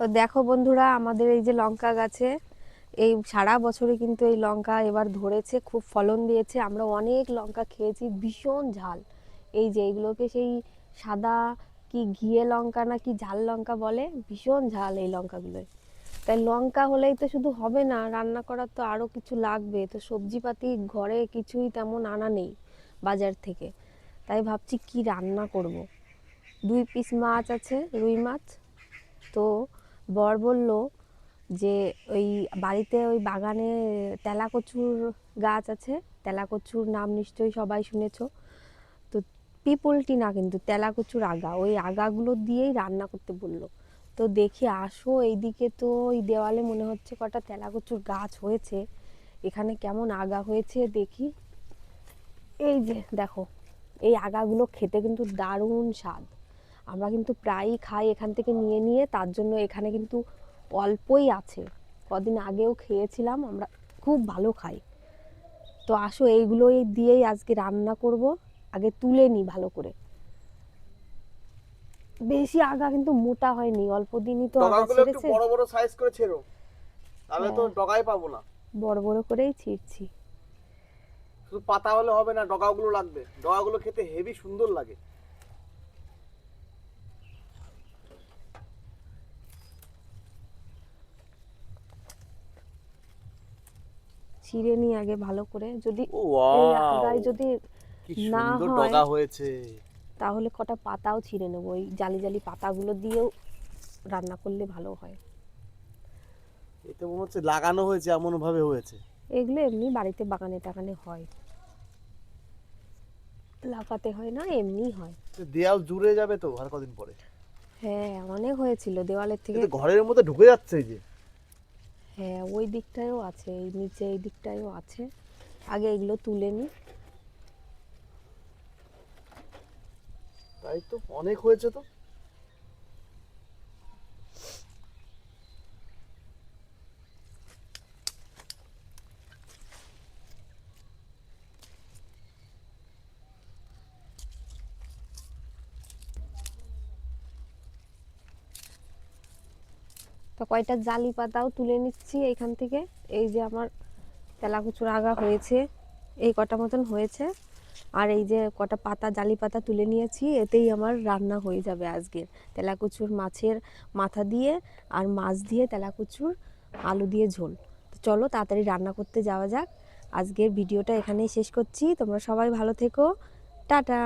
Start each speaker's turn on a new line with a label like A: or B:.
A: তো দেখো বন্ধুরা, আমাদের এই যে লঙ্কা গাছে, এই সারা বছরে কিন্তু এই লঙ্কা এবার ধরেছে, খুব ফলন দিয়েছে। আমরা অনেক লঙ্কা খেয়েছি, ভীষণ ঝাল। এই যে এইগুলোকে সেই সাদা কি ঘিয়ে লঙ্কা না কি ঝাল লঙ্কা বলে, ভীষণ ঝাল এই লঙ্কাগুলোয়। তাই লঙ্কা হলেই তো শুধু হবে না, রান্না করার তো আরও কিছু লাগবে। তো সবজিপাতি ঘরে কিছুই তেমন আনা নেই বাজার থেকে। তাই ভাবছি কি রান্না করব। দুই পিস মাছ আছে, রুই মাছ। তো বর বলল যে ওই বাড়িতে ওই বাগানে তেলা কচুর গাছ আছে। তেলা কচুর নাম নিশ্চয়ই সবাই শুনেছ। তো পিপলটি না কিন্তু তেলা কচুর আগা। ওই আগাগুলো দিয়েই রান্না করতে বলল। তো দেখি আসো, এইদিকে তো ওই দেওয়ালে মনে হচ্ছে কটা তেলা কচুর গাছ হয়েছে। এখানে কেমন আগা হয়েছে দেখি। এই যে দেখো, এই আগাগুলো খেতে কিন্তু দারুণ স্বাদ। আমরা কিন্তু প্রায়ই খাই এখান থেকে নিয়ে নিয়ে তার জন্য এখানে কিন্তু অল্পই আছে। কদিন আগেও খেয়েছিলাম আমরা খুব ভালো খাই। তো আসো এইগুলোই দিয়েই আজকে রান্না করব। আগে তুলে নিই ভালো করে। বেশি আগা কিন্তু মোটা হয়নি অল্প দিনই তো আগা ছেড়েছে।
B: বড় বড় সাইজ করে ছেড়ো। তাহলে তো
A: হ্যাঁ।
B: ডগাই পাবো না।
A: বড় বড় করেই ছিঁড়ছি।
B: শুধু পাতা হলে হবে না ডগাগুলো লাগবে। ডগাগুলো খেতে হেভি সুন্দর লাগে।
A: ছিঁড়ে নিই আগে ভালো করে যদি আগায় যদি না হয়-
B: ডগা হয়েছে।
A: তাহলে কটা পাতাও ছিঁড়ে নেব। ওই জালি জালি পাতাগুলো দিয়েও রান্না করলে ভালো হয়।
B: এতে মনে হচ্ছে লাগানো হয়েছে এমন ভাবে হয়েছে।
A: এগুলো এমনি বাড়িতে বাগানে টাগানে হয়। লাফাতে হয় না এমনি হয়।
B: দেয়াল জুড়ে যাবে তো আর কদিন পরে?
A: হ্যাঁ অনেক হয়েছিল। দেওয়ালের থেকে
B: ঘরের মধ্যে ঢুকে যাচ্ছে যে।
A: হ্যাঁ ওই দিকটায়ও আছে, এই নিচে এই দিকটায়ও আছে। আগে এগুলো তুলে নি।
B: তাই তো, অনেক হয়েছে তো।
A: তো কয়টা জালি পাতাও তুলে নিচ্ছি এইখান থেকে। এই যে আমার তেলাকুচুর আগা হয়েছে, এই কটা মতন হয়েছে। আর এই যে কটা পাতা, জালি পাতা তুলে নিয়েছি, এতেই আমার রান্না হয়ে যাবে আজকের তেলাকুচুর মাছের মাথা দিয়ে আর মাছ দিয়ে তেলাকুচুর আলু দিয়ে ঝোল। তো চলো তাড়াতাড়ি রান্না করতে যাওয়া যাক। আজকের ভিডিওটা এখানেই শেষ করছি। তোমরা সবাই ভালো থেকো। টাটা!